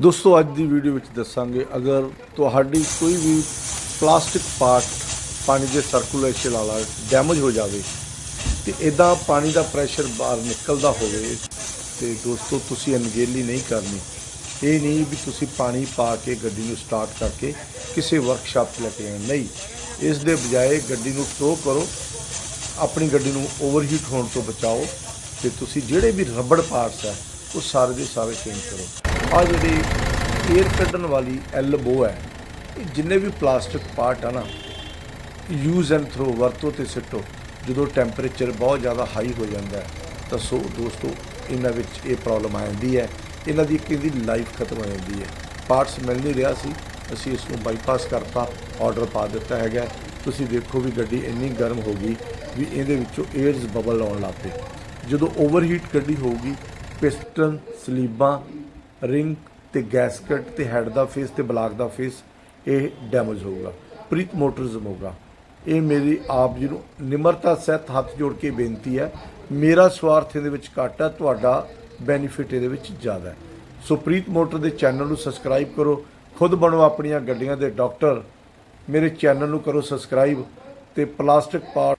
ਦੋਸਤੋ, ਅੱਜ ਦੀ ਵੀਡੀਓ ਵਿੱਚ ਦੱਸਾਂਗੇ, ਅਗਰ ਤੁਹਾਡੀ ਕੋਈ ਵੀ ਪਲਾਸਟਿਕ ਪਾਰਟ ਪਾਣੀ ਦੇ ਸਰਕੂਲੇਸ਼ਨ ਵਾਲਾ ਡੈਮੇਜ ਹੋ ਜਾਵੇ ਤੇ ਇਦਾਂ ਪਾਣੀ ਦਾ ਪ੍ਰੈਸ਼ਰ ਬਾਹਰ ਨਿਕਲਦਾ ਹੋਵੇ, ਤੇ ਦੋਸਤੋ, ਤੁਸੀਂ ਅਣਗਹਿਲੀ ਨਹੀਂ ਕਰਨੀ। ਇਹ ਨਹੀਂ ਵੀ ਤੁਸੀਂ ਪਾਣੀ ਪਾ ਕੇ ਗੱਡੀ ਨੂੰ ਸਟਾਰਟ ਕਰਕੇ ਕਿਸੇ ਵਰਕਸ਼ਾਪ 'ਚ ਲੈ ਕੇ ਆਉਣਾ ਨਹੀਂ, ਇਸ ਦੇ ਬਜਾਏ ਗੱਡੀ ਨੂੰ ਟੋ ਕਰੋ, ਆਪਣੀ ਗੱਡੀ ਨੂੰ ਓਵਰਹੀਟ ਹੋਣ ਤੋਂ ਬਚਾਓ ਤੇ ਤੁਸੀਂ ਜਿਹੜੇ ਵੀ ਰਬੜ ਪਾਰਟਸ ਹੈ ਉਹ ਸਾਰੇ ਦੇ ਸਾਰੇ ਚੇਂਜ ਕਰੋ। ਆ ਜਿਹੜੀ ਏਅਰ ਕੱਢਣ ਵਾਲੀ ਐਲਬੋ ਹੈ, ਇਹ ਜਿੰਨੇ ਵੀ ਪਲਾਸਟਿਕ ਪਾਰਟ ਆ ਨਾ ਯੂਜ਼ ਐਂਡ ਥਰੋ ਵਰਤੋ ਤੇ ਸਿੱਟੋ, ਜਦੋਂ ਟੈਂਪਰੇਚਰ ਬਹੁਤ ਜ਼ਿਆਦਾ ਹਾਈ ਹੋ ਜਾਂਦਾ ਹੈ, ਤਾਂ ਸੋ ਦੋਸਤੋ, ਇਹਨਾਂ ਵਿੱਚ ਇਹ ਪ੍ਰੋਬਲਮ ਆ ਜਾਂਦੀ ਹੈ। ਇਹਨਾਂ ਦੀ ਇੱਕ ਲਾਈਫ ਖਤਮ ਹੋ ਜਾਂਦੀ ਹੈ। ਪਾਰਟਸ ਮਿਲ ਨਹੀਂ ਰਿਹਾ ਸੀ, ਅਸੀਂ ਇਸ ਨੂੰ ਬਾਈਪਾਸ ਕਰਤਾ ਆਰਡਰ ਪਾ ਦਿੱਤਾ ਹੈਗਾ ਤੁਸੀਂ ਦੇਖੋ ਵੀ ਗੱਡੀ ਇੰਨੀ ਗਰਮ ਹੋ ਗਈ ਵੀ ਇਹਦੇ ਵਿੱਚੋਂ 에ਅਰਸ ਬਬਲ ਆਉਣ ਲੱਗ ਪਏ। ਜਦੋਂ ਓਵਰਹੀਟ ਗੱਡੀ ਹੋਊਗੀ ਪਿਸਟਨ ਸਲੀਬਾਂ ਰਿੰਗ ਤੇ ਗੈਸਕਟ ਤੇ ਹੈਡ ਦਾ ਫੇਸ ਤੇ ਬਲਾਕ ਦਾ ਫੇਸ ਇਹ ਡੈਮੇਜ ਹੋਊਗਾ। ਪ੍ਰੀਤ ਮੋਟਰਜ਼ਮ ਹੋਊਗਾ। ਇਹ ਮੇਰੀ ਆਪ ਜੀ ਨੂੰ ਨਿਮਰਤਾ ਸਹਿਤ ਹੱਥ ਜੋੜ ਕੇ ਬੇਨਤੀ ਹੈ, ਮੇਰਾ ਸਵਾਰਥ ਇਹਦੇ ਵਿੱਚ ਘੱਟ ਹੈ, ਤੁਹਾਡਾ ਬੈਨੀਫਿਟ ਇਹਦੇ ਵਿੱਚ ਜ਼ਿਆਦਾ ਹੈ। ਸੋ ਪ੍ਰੀਤ ਮੋਟਰ ਦੇ ਚੈਨਲ ਨੂੰ ਸਬਸਕ੍ਰਾਈਬ ਕਰੋ, ਖੁਦ ਬਣੋ ਆਪਣੀਆਂ ਗੱਡੀਆਂ ਦੇ, ਡਾਕਟਰ, ਮੇਰੇ ਚੈਨਲ ਨੂੰ ਕਰੋ ਸਬਸਕ੍ਰਾਈਬ ਤੇ ਪਲਾਸਟਿਕ ਪਾਰਟ